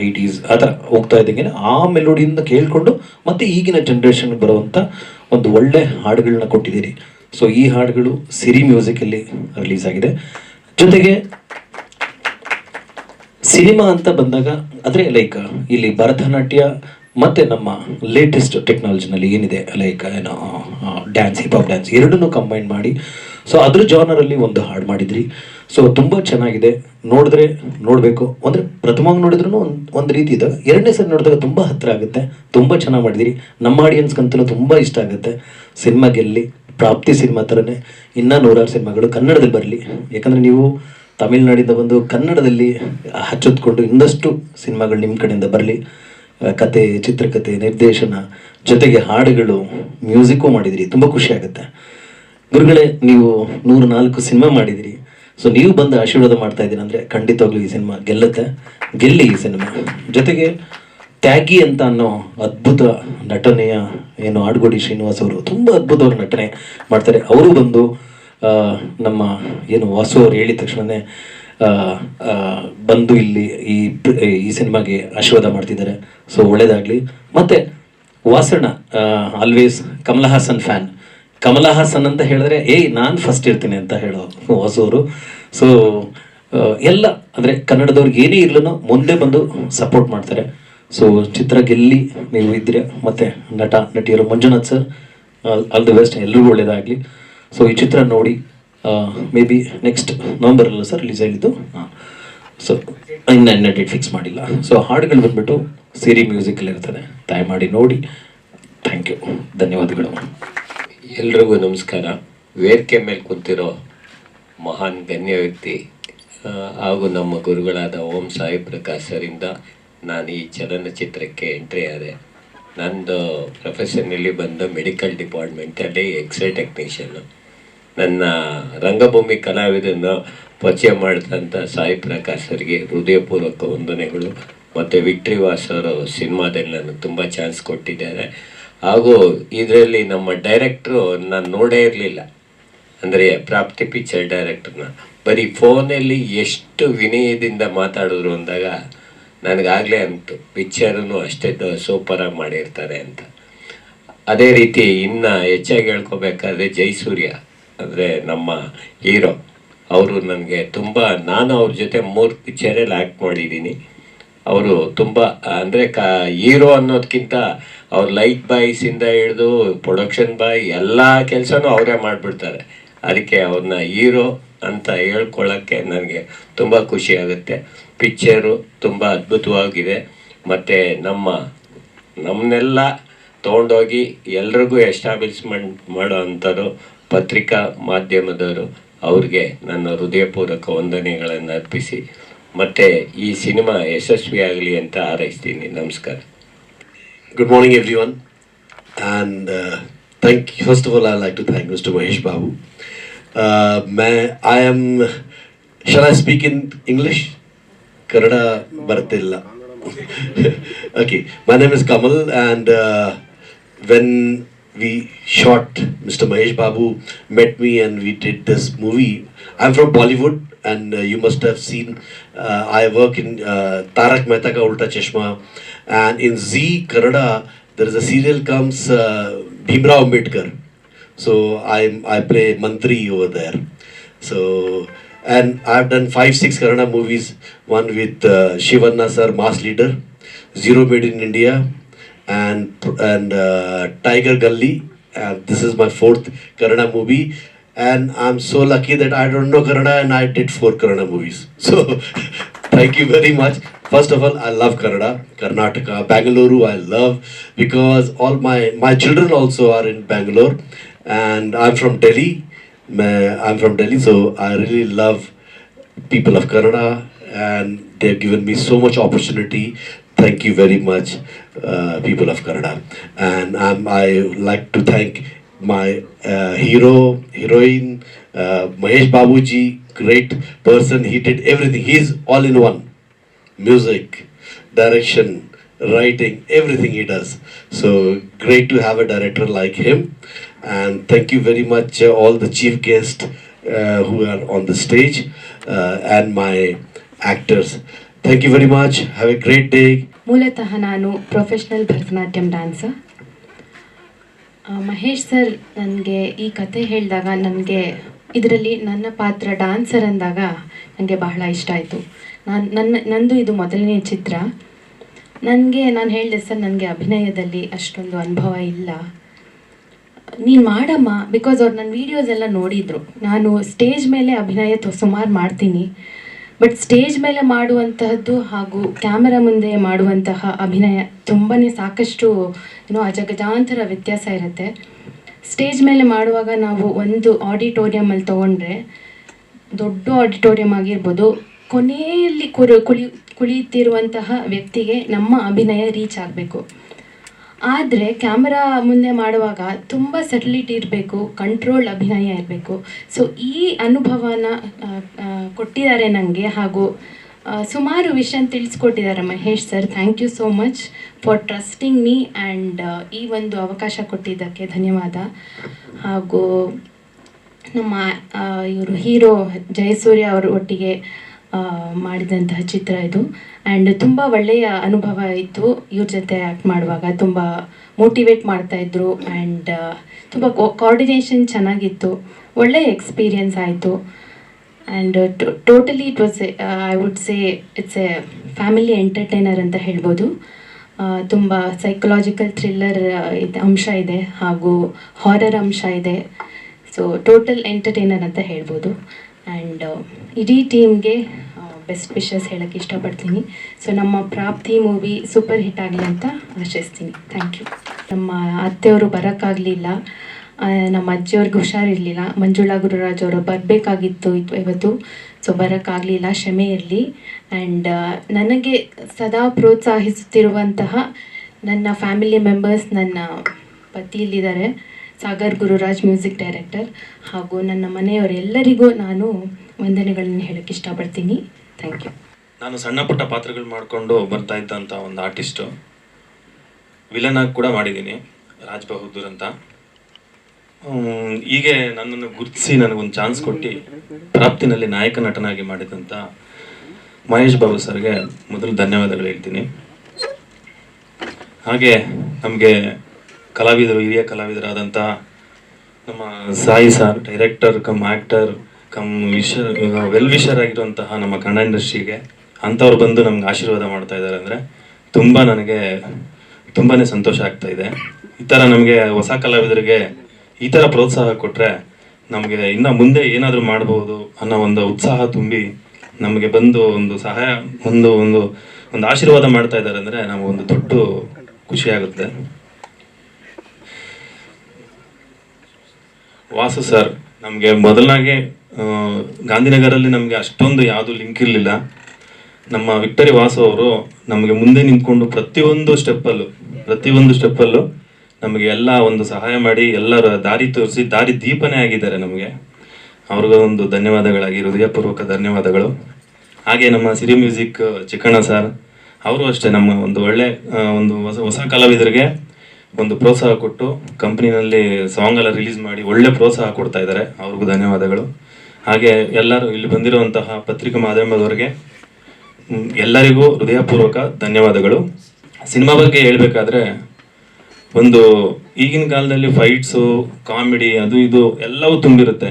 ಏಯ್ಟೀಸ್, ಆ ಥರ ಹೋಗ್ತಾ ಇದ್ದಂಗೆ ಆ ಮೆಲೋಡಿಯಿಂದ ಕೇಳಿಕೊಂಡು ಮತ್ತೆ ಈಗಿನ ಜನ್ರೇಷನ್ಗೆ ಬರುವಂಥ ಒಂದು ಒಳ್ಳೆ ಹಾಡುಗಳನ್ನ ಕೊಟ್ಟಿದ್ದೀರಿ. ಸೊ ಈ ಹಾಡುಗಳು ಸಿರಿ ಮ್ಯೂಸಿಕಲ್ಲಿ ರಿಲೀಸ್ ಆಗಿದೆ. ಜೊತೆಗೆ ಸಿನಿಮಾ ಅಂತ ಬಂದಾಗ, ಅಂದರೆ ಲೈಕ್ ಇಲ್ಲಿ ಭರತನಾಟ್ಯ ಮತ್ತು ನಮ್ಮ ಲೇಟೆಸ್ಟ್ ಟೆಕ್ನಾಲಜಿನಲ್ಲಿ ಏನಿದೆ ಲೈಕ್ ಏನೋ ಡ್ಯಾನ್ಸ್ ಹಿಪ್ ಹಾಪ್ ಡ್ಯಾನ್ಸ್ ಎರಡನ್ನೂ ಕಂಬೈನ್ ಮಾಡಿ. ಸೊ ಅದ್ರ ಜಾನರಲ್ಲಿ ಒಂದು ಹಾಡು ಮಾಡಿದ್ರಿ. ಸೊ ತುಂಬ ಚೆನ್ನಾಗಿದೆ. ನೋಡಿದ್ರೆ ನೋಡಬೇಕು. ಅಂದರೆ ಪ್ರಥಮವಾಗಿ ನೋಡಿದ್ರೂ ಒಂದು ಒಂದು ರೀತಿ ಇದೆ ಎರಡನೇ ಸರಿ ನೋಡಿದಾಗ ತುಂಬ ಹತ್ತಿರ ಆಗುತ್ತೆ. ತುಂಬ ಚೆನ್ನಾಗಿ ಮಾಡಿದಿರಿ. ನಮ್ಮ ಆಡಿಯನ್ಸ್ಗಂತೂ ತುಂಬ ಇಷ್ಟ ಆಗುತ್ತೆ. ಸಿನಿಮಾ ಗೆಲ್ಲಿ, ಪ್ರಾಪ್ತಿ ಸಿನಿಮಾ ಥರನೇ ಇನ್ನೂ ನೂರಾರು ಸಿನಿಮಾಗಳು ಕನ್ನಡದಲ್ಲಿ ಬರಲಿ. ಯಾಕಂದರೆ ನೀವು ತಮಿಳ್ನಾಡಿಂದ ಬಂದು ಕನ್ನಡದಲ್ಲಿ ಹಚ್ಚೊತ್ಕೊಂಡು ಇನ್ನಷ್ಟು ಸಿನಿಮಾಗಳು ನಿಮ್ಮ ಕಡೆಯಿಂದ ಬರಲಿ. ಕತೆ ಚಿತ್ರಕಥೆ ನಿರ್ದೇಶನ, ಜೊತೆಗೆ ಹಾಡುಗಳು, ಮ್ಯೂಸಿಕ್ಕು ಮಾಡಿದಿರಿ. ತುಂಬ ಖುಷಿ ಆಗುತ್ತೆ. ಗುರುಗಳೇ, ನೀವು ನೂರ ನಾಲ್ಕು ಸಿನಿಮಾ ಮಾಡಿದಿರಿ. ಸೊ ನೀವು ಬಂದು ಆಶೀರ್ವಾದ ಮಾಡ್ತಾ ಇದ್ದೀರ ಅಂದರೆ ಖಂಡಿತವಾಗ್ಲೂ ಈ ಸಿನಿಮಾ ಗೆಲ್ಲುತ್ತೆ. ಗೆಲ್ಲಿ ಈ ಸಿನಿಮಾ. ಜೊತೆಗೆ ತ್ಯಾಗಿ ಅಂತ ಅನ್ನೋ ಅದ್ಭುತ ನಟನೆಯ ಏನು ಆಡ್ಗೋಡಿ ಶ್ರೀನಿವಾಸ್ ಅವರು ತುಂಬ ಅದ್ಭುತವಾದ ನಟನೆ ಮಾಡ್ತಾರೆ. ಅವರು ಬಂದು ನಮ್ಮ ಏನು ವಾಸು ಅವ್ರು ಹೇಳಿದ ತಕ್ಷಣವೇ ಬಂದು ಇಲ್ಲಿ ಈ ಈ ಸಿನಿಮಾಗೆ ಆಶೀರ್ವಾದ ಮಾಡ್ತಿದ್ದಾರೆ. ಸೊ, ಒಳ್ಳೇದಾಗಲಿ. ಮತ್ತು ವಾಸಣ್ಣ ಆಲ್ವೇಸ್ ಕಮಲ್ ಹಾಸನ್ ಫ್ಯಾನ್ ಕಮಲ ಹಾಸನ್ ಅಂತ ಹೇಳಿದ್ರೆ, ಏಯ್, ನಾನು ಫಸ್ಟ್ ಇರ್ತೀನಿ ಅಂತ ಹೇಳೋ ಹೊಸೂರು. ಸೊ ಎಲ್ಲ, ಅಂದರೆ ಕನ್ನಡದವ್ರಿಗೆ ಏನೇ ಇರ್ಲೂ ಮುಂದೆ ಬಂದು ಸಪೋರ್ಟ್ ಮಾಡ್ತಾರೆ. ಸೊ ಚಿತ್ರ ಗೆಲ್ಲಿ ನೀವು ಇದ್ದೀರಾ? ಮತ್ತು ನಟ, ನಟಿಯರು Manjunath sir all the best ಎಲ್ರಿಗೂ ಒಳ್ಳೆಯದಾಗಲಿ ಸೊ ಈ ಚಿತ್ರ ನೋಡಿ ಮೇ ಬಿ ನೆಕ್ಸ್ಟ್ ನವಂಬರಲ್ಲ ಸರ್ ರಿಲೀಸ್ ಆಗಿದ್ದು ಹಾಂ ಸೊ ಇನ್ನು ಡೇಟ್ ಫಿಕ್ಸ್ ಮಾಡಿಲ್ಲ. ಸೊ ಹಾಡುಗಳು ಬಂದ್ಬಿಟ್ಟು ಸಿರಿ ಇರ್ತದೆ ಮಾಡಿ ನೋಡಿ. ಥ್ಯಾಂಕ್ ಯು ಧನ್ಯವಾದಗಳು. ಎಲ್ರಿಗೂ ನಮಸ್ಕಾರ. ವೇದಿಕೆ ಮೇಲೆ ಕೂತಿರೋ ಮಹಾನ್ ಗಣ್ಯ ವ್ಯಕ್ತಿ ಹಾಗೂ ನಮ್ಮ ಗುರುಗಳಾದ ಓಂ ಸಾಯಿ ಪ್ರಕಾಶ್ ಸರಿಂದ ನಾನು ಈ ಚಲನಚಿತ್ರಕ್ಕೆ ಎಂಟ್ರಿ ಆದೆ. ನಂದು ಪ್ರೊಫೆಷನಲ್ಲಿ ಬಂದು ಮೆಡಿಕಲ್ ಡಿಪಾರ್ಟ್ಮೆಂಟಲ್ಲಿ ಎಕ್ಸ್ರೇ ಟೆಕ್ನಿಷಿಯನ್ನು ನನ್ನ ರಂಗಭೂಮಿ ಕಲಾವಿದನ್ನು ಪರಿಚಯ ಮಾಡಿದಂಥ ಸಾಯಿ ಪ್ರಕಾಶ್ ಅವರಿಗೆ ಹೃದಯಪೂರ್ವಕ ವಂದನೆಗಳು. ಮತ್ತು ವಿಕ್ಟ್ರಿ ವಾಸ್ ಅವರು ಸಿನಿಮಾದಲ್ಲಿ ನನಗೆ ತುಂಬ ಚಾನ್ಸ್ ಕೊಟ್ಟಿದ್ದಾರೆ. ಹಾಗೂ ಇದರಲ್ಲಿ ನಮ್ಮ ಡೈರೆಕ್ಟ್ರು ನಾನು ನೋಡೇ ಇರಲಿಲ್ಲ. ಅಂದರೆ ಪ್ರಾಪ್ತಿ ಪಿಕ್ಚರ್ ಡೈರೆಕ್ಟ್ರನ್ನ ಬರೀ ಫೋನಲ್ಲಿ ಎಷ್ಟು ವಿನಯದಿಂದ ಮಾತಾಡಿದ್ರು ಅಂದಾಗ ನನಗಾಗಲೇ ಅಂತು ಪಿಕ್ಚರನ್ನು ಅಷ್ಟೇ ಸೂಪರಾಗಿ ಮಾಡಿರ್ತಾರೆ ಅಂತ. ಅದೇ ರೀತಿ ಇನ್ನು ಹೆಚ್ಚಾಗಿ ಹೇಳ್ಕೊಬೇಕಾದ್ರೆ ಜೈಸೂರ್ಯ, ಅಂದರೆ ನಮ್ಮ ಹೀರೋ. ಅವರು ನನಗೆ ತುಂಬ, ನಾನು ಅವ್ರ ಜೊತೆ ಮೂರು ಪಿಕ್ಚರಲ್ಲಿ ಆ್ಯಕ್ಟ್ ಮಾಡಿದ್ದೀನಿ. ಅವರು ತುಂಬ, ಅಂದರೆ ಕ, ಹೀರೋ ಅನ್ನೋದಕ್ಕಿಂತ ಅವ್ರ ಲೈಟ್ ಬಾಯ್ಸಿಂದ ಹಿಡಿದು ಪ್ರೊಡಕ್ಷನ್ ಬಾಯ್ ಎಲ್ಲ ಕೆಲಸನೂ ಅವರೇ ಮಾಡಿಬಿಡ್ತಾರೆ. ಅದಕ್ಕೆ ಅವ್ರನ್ನ ಹೀರೋ ಅಂತ ಹೇಳ್ಕೊಳ್ಳೋಕ್ಕೆ ನನಗೆ ತುಂಬ ಖುಷಿ ಆಗುತ್ತೆ. ಪಿಕ್ಚರು ತುಂಬ ಅದ್ಭುತವಾಗಿದೆ. ಮತ್ತು ನಮ್ಮ ನಮ್ಮನ್ನೆಲ್ಲ ತೊಗೊಂಡೋಗಿ ಎಲ್ರಿಗೂ ಎಸ್ಟಾಬ್ಲಿಷ್ಮೆಂಟ್ ಮಾಡೋ ಅಂಥವ್ರು ಪತ್ರಿಕಾ ಮಾಧ್ಯಮದವರು, ಅವ್ರಿಗೆ ನನ್ನ ಹೃದಯಪೂರ್ವಕ ವಂದನೆಗಳನ್ನು ಅರ್ಪಿಸಿ. ಮತ್ತು ಈ ಸಿನಿಮಾ ಯಶಸ್ವಿಯಾಗಲಿ ಅಂತ ಹಾರೈಸ್ತೀನಿ. ನಮಸ್ಕಾರ. Good morning, everyone. And uh, thank you. First of all, I'd like to thank Mr. Mahesh Babu. Uh, may, I am. Shall I speak in English? Kannada Bharatilla. okay, my name is Kamal, and uh, when we shot, Mr. Mahesh Babu met me, and we did this movie. I'm from Bollywood, and uh, you must have seen. Uh, I work in uh, Tarak Mehta Ka Ulta Chashma, and in Z Kannada there is a serial comes uh, Bhimrao Ambedkar. So I I play Mantri over there. So and I've done five six Kannada movies. One with uh, Shivanna sir, Mass Leader, Zero Made in India, and and uh, Tiger Gully. And this is my fourth Kannada movie. And I'm so lucky that I don't know Kannada and I did four Kannada movies. So thank you very much. First of all, I love Kannada, Karnataka, Bangalore. I love because all my my children also are in Bangalore, and I'm from Delhi. I'm from Delhi, so I really love people of Kannada, and they've given me so much opportunity. Thank you very much, uh, people of Kannada, and um, I like to thank my uh, hero, heroine, uh, Mahesh Babuji, great person. He did everything. He's all in one music, direction, writing, everything he does. So great to have a director like him. And thank you very much, uh, all the chief guests uh, who are on the stage uh, and my actors. Thank you very much. Have a great day. ಮೂಲತಃ ನಾನು professional Bharatanatyam dancer Mahesh sir ನನಗೆ ಈ ಕತೆ ಹೇಳಿದಾಗ ನನಗೆ ಇದರಲ್ಲಿ ನನ್ನ ಪಾತ್ರ ಡ್ಯಾನ್ಸರ್ ಅಂದಾಗ ನನಗೆ ಬಹಳ ಇಷ್ಟ ಆಯಿತು. ನಾನು, ನನ್ನ, ನಂದು ಇದು ಮೊದಲನೇ ಚಿತ್ರ. ನನಗೆ, ನಾನು ಹೇಳಿದೆ ಸರ್, ನನಗೆ ಅಭಿನಯದಲ್ಲಿ ಅಷ್ಟೊಂದು ಅನುಭವ ಇಲ್ಲ. ನೀನು ಮಾಡಮ್ಮ ಬಿಕಾಸ್ ಅವ್ರು ನನ್ನ ವೀಡಿಯೋಸ್ ಎಲ್ಲ ನೋಡಿದರು. ನಾನು ಸ್ಟೇಜ್ ಮೇಲೆ ಅಭಿನಯ ಸುಮಾರು ಮಾಡ್ತೀನಿ. ಬಟ್ ಸ್ಟೇಜ್ ಮೇಲೆ ಮಾಡುವಂತಹದ್ದು ಹಾಗೂ ಕ್ಯಾಮೆರಾ ಮುಂದೆ ಮಾಡುವಂತಹ ಅಭಿನಯ ತುಂಬಾ ಸಾಕಷ್ಟು ಏನೋ ಅಜಗಜಾಂತರ ವ್ಯತ್ಯಾಸ ಇರುತ್ತೆ. ಸ್ಟೇಜ್ ಮೇಲೆ ಮಾಡುವಾಗ ನಾವು ಒಂದು ಆಡಿಟೋರಿಯಮಲ್ಲಿ ತೊಗೊಂಡ್ರೆ ದೊಡ್ಡ ಆಡಿಟೋರಿಯಂ ಆಗಿರ್ಬೋದು. ಕೊನೆಯಲ್ಲಿ ಕುರು ಕುಳಿ ಕುಳಿತಿರುವಂತಹ ವ್ಯಕ್ತಿಗೆ ನಮ್ಮ ಅಭಿನಯ ರೀಚ್ ಆಗಬೇಕು. ಆದರೆ ಕ್ಯಾಮ್ರಾ ಮುಂದೆ ಮಾಡುವಾಗ ತುಂಬ ಸೆಟಲಿಟಿ ಇರಬೇಕು ಕಂಟ್ರೋಲ್ ಅಭಿನಯ ಇರಬೇಕು. ಸೊ ಈ ಅನುಭವನ ಕೊಟ್ಟಿದ್ದಾರೆ ನನಗೆ ಹಾಗೂ ಸುಮಾರು ವಿಷಯ ತಿಳಿಸ್ಕೊಟ್ಟಿದ್ದಾರೆ Mahesh sir thank you so much for trusting me and ಈ ಒಂದು ಅವಕಾಶ ಕೊಟ್ಟಿದ್ದಕ್ಕೆ ಧನ್ಯವಾದ. ಹಾಗೂ ನಮ್ಮ ಇವರು ಹೀರೋ ಜಯಸೂರ್ಯ ಅವರು ಒಟ್ಟಿಗೆ ಮಾಡಿದಂತಹ ಚಿತ್ರ ಇದು. ಆ್ಯಂಡ್ ತುಂಬ ಒಳ್ಳೆಯ ಅನುಭವ ಇತ್ತು ಇವ್ರ ಜೊತೆ ಆ್ಯಕ್ಟ್ ಮಾಡುವಾಗ. ತುಂಬ ಮೋಟಿವೇಟ್ ಮಾಡ್ತಾಯಿದ್ರು ಆ್ಯಂಡ್ ತುಂಬ ಕೋಆರ್ಡಿನೇಷನ್ ಚೆನ್ನಾಗಿತ್ತು. ಒಳ್ಳೆಯ ಎಕ್ಸ್ಪೀರಿಯನ್ಸ್ ಆಯಿತು. And totally it was I would say it's a family entertainer ಅಂತ ಹೇಳ್ಬೋದು. ತುಂಬ ಸೈಕಲಾಜಿಕಲ್ ಥ್ರಿಲ್ಲರ್ ಅಂಶ ಇದೆ ಹಾಗೂ ಹಾರರ್ ಅಂಶ ಇದೆ. ಸೊ ಟೋಟಲ್ ಎಂಟರ್ಟೈನರ್ ಅಂತ ಹೇಳ್ಬೋದು. ಆ್ಯಂಡ್ ಇಡೀ ಟೀಮ್ಗೆ ಬೆಸ್ಟ್ ವಿಶಸ್ ಹೇಳೋಕ್ಕೆ ಇಷ್ಟಪಡ್ತೀನಿ. ಸೊ ನಮ್ಮ ಪ್ರಾಪ್ತಿ ಮೂವಿ ಸೂಪರ್ ಹಿಟ್ ಆಗಲಿ ಅಂತ ಆಶಿಸ್ತೀನಿ. ಥ್ಯಾಂಕ್ ಯು ನಮ್ಮ ಅತ್ತೆಯವರು ಬರೋಕ್ಕಾಗಲಿಲ್ಲ. ನಮ್ಮ ಅಜ್ಜಿಯವ್ರಿಗೆ ಹುಷಾರಿರಲಿಲ್ಲ. ಮಂಜುಳಾ ಗುರುರಾಜ್ ಅವರು ಬರಬೇಕಾಗಿತ್ತು ಇವತ್ತು. ಸೊ ಬರೋಕ್ಕಾಗಲಿಲ್ಲ ಕ್ಷಮೆ ಇರಲಿ ಆ್ಯಂಡ್ ನನಗೆ ಸದಾ ಪ್ರೋತ್ಸಾಹಿಸುತ್ತಿರುವಂತಹ ನನ್ನ ಫ್ಯಾಮಿಲಿ ಮೆಂಬರ್ಸ್ ನನ್ನ ಪತಿಯಲ್ಲಿದ್ದಾರೆ. ಸಾಗರ್ ಗುರುರಾಜ್ ಮ್ಯೂಸಿಕ್ ಡೈರೆಕ್ಟರ್ ಹಾಗೂ ನನ್ನ ಮನೆಯವರೆಲ್ಲರಿಗೂ ನಾನು ವಂದನೆಗಳನ್ನು ಹೇಳೋಕ್ಕೆ ಇಷ್ಟಪಡ್ತೀನಿ. ಥ್ಯಾಂಕ್ ಯು ನಾನು ಸಣ್ಣ ಪುಟ್ಟ ಪಾತ್ರಗಳು ಮಾಡಿಕೊಂಡು ಬರ್ತಾ ಇದ್ದಂಥ ಒಂದು ಆರ್ಟಿಸ್ಟು ವಿಲನ್ ಆಗಿ ಕೂಡ ಮಾಡಿದ್ದೀನಿ, ರಾಜ್ ಬಹದ್ದೂರ್ ಅಂತ. ಹೀಗೆ ನನ್ನನ್ನು ಗುರುತಿಸಿ ನನಗೊಂದು ಚಾನ್ಸ್ ಕೊಟ್ಟು ಪ್ರಾಪ್ತಿನಲ್ಲಿ ನಾಯಕ ನಟನಾಗಿ ಮಾಡಿದಂಥ ಮಹೇಶ್ ಬಾಬು ಸರ್ಗೆ ಮೊದಲು ಧನ್ಯವಾದಗಳು ಹೇಳ್ತೀನಿ. ಹಾಗೆ ನಮಗೆ ಕಲಾವಿದರು, ಹಿರಿಯ ಕಲಾವಿದರಾದಂಥ ನಮ್ಮ Sai sir director cum actor cum wisher well wisher ಆಗಿರುವಂತಹ ನಮ್ಮ ಕನ್ನಡ ಇಂಡಸ್ಟ್ರಿಗೆ ಅಂಥವ್ರು ಬಂದು ನಮ್ಗೆ ಆಶೀರ್ವಾದ ಮಾಡ್ತಾ ಇದ್ದಾರೆ ಅಂದರೆ ತುಂಬ ನನಗೆ ತುಂಬಾ ಸಂತೋಷ ಆಗ್ತಾ ಇದೆ. ಈ ಥರ ನಮಗೆ ಹೊಸ ಕಲಾವಿದರಿಗೆ ಈ ಥರ ಪ್ರೋತ್ಸಾಹ ಕೊಟ್ಟರೆ ನಮಗೆ ಇನ್ನು ಮುಂದೆ ಏನಾದರೂ ಮಾಡ್ಬೋದು ಅನ್ನೋ ಒಂದು ಉತ್ಸಾಹ ತುಂಬಿ ನಮಗೆ ಬಂದು ಒಂದು ಸಹಾಯ, ಒಂದು ಒಂದು ಒಂದು ಆಶೀರ್ವಾದ ಮಾಡ್ತಾ ಇದ್ದಾರೆ ಅಂದರೆ ನಮಗೆ ಒಂದು ದೊಡ್ಡ ಖುಷಿಯಾಗುತ್ತೆ ವಾಸು ಸರ್, ನಮಗೆ ಮೊದಲನಾಗೆ ಗಾಂಧಿನಗರಲ್ಲಿ ನಮಗೆ ಅಷ್ಟೊಂದು ಯಾವುದು ಲಿಂಕ್ ಇರಲಿಲ್ಲ. ನಮ್ಮ ವಿಕ್ಟರಿ ವಾಸು ಅವರು ನಮಗೆ ಮುಂದೆ ನಿಂತ್ಕೊಂಡು ಪ್ರತಿಯೊಂದು ಸ್ಟೆಪ್ಪಲ್ಲೂ ಪ್ರತಿಯೊಂದು ಸ್ಟೆಪ್ಪಲ್ಲೂ ನಮಗೆ ಎಲ್ಲ ಒಂದು ಸಹಾಯ ಮಾಡಿ, ಎಲ್ಲರ ದಾರಿ ತೋರಿಸಿ, ದಾರಿ ದೀಪನೇ ಆಗಿದ್ದಾರೆ ನಮಗೆ. ಅವ್ರಿಗೊಂದು ಧನ್ಯವಾದಗಳಾಗಿ, ಹೃದಯಪೂರ್ವಕ ಧನ್ಯವಾದಗಳು. ಹಾಗೆ ನಮ್ಮ ಸಿರಿ ಮ್ಯೂಸಿಕ್, ಚಿಕ್ಕಣ್ಣ ಸರ್ ಅವರು ಅಷ್ಟೇ ನಮ್ಮ ಒಂದು ಒಳ್ಳೆ ಒಂದು ಹೊಸ ಹೊಸ ಕಲಾವಿದರಿಗೆ ಒಂದು ಪ್ರೋತ್ಸಾಹ ಕೊಟ್ಟು ಕಂಪ್ನಿನಲ್ಲಿ ಸಾಂಗ್ ಎಲ್ಲ ರಿಲೀಸ್ ಮಾಡಿ ಒಳ್ಳೆ ಪ್ರೋತ್ಸಾಹ ಕೊಡ್ತಾ ಇದ್ದಾರೆ. ಅವ್ರಿಗೂ ಧನ್ಯವಾದಗಳು. ಹಾಗೆ ಎಲ್ಲರೂ ಇಲ್ಲಿ ಬಂದಿರುವಂತಹ ಪತ್ರಿಕಾ ಮಾಧ್ಯಮದವರಿಗೆ ಎಲ್ಲರಿಗೂ ಹೃದಯಪೂರ್ವಕ ಧನ್ಯವಾದಗಳು. ಸಿನಿಮಾ ಬಗ್ಗೆ ಹೇಳಬೇಕಾದ್ರೆ, ಒಂದು ಈಗಿನ ಕಾಲದಲ್ಲಿ ಫೈಟ್ಸು, ಕಾಮಿಡಿ, ಅದು ಇದು ಎಲ್ಲವೂ ತುಂಬಿರುತ್ತೆ.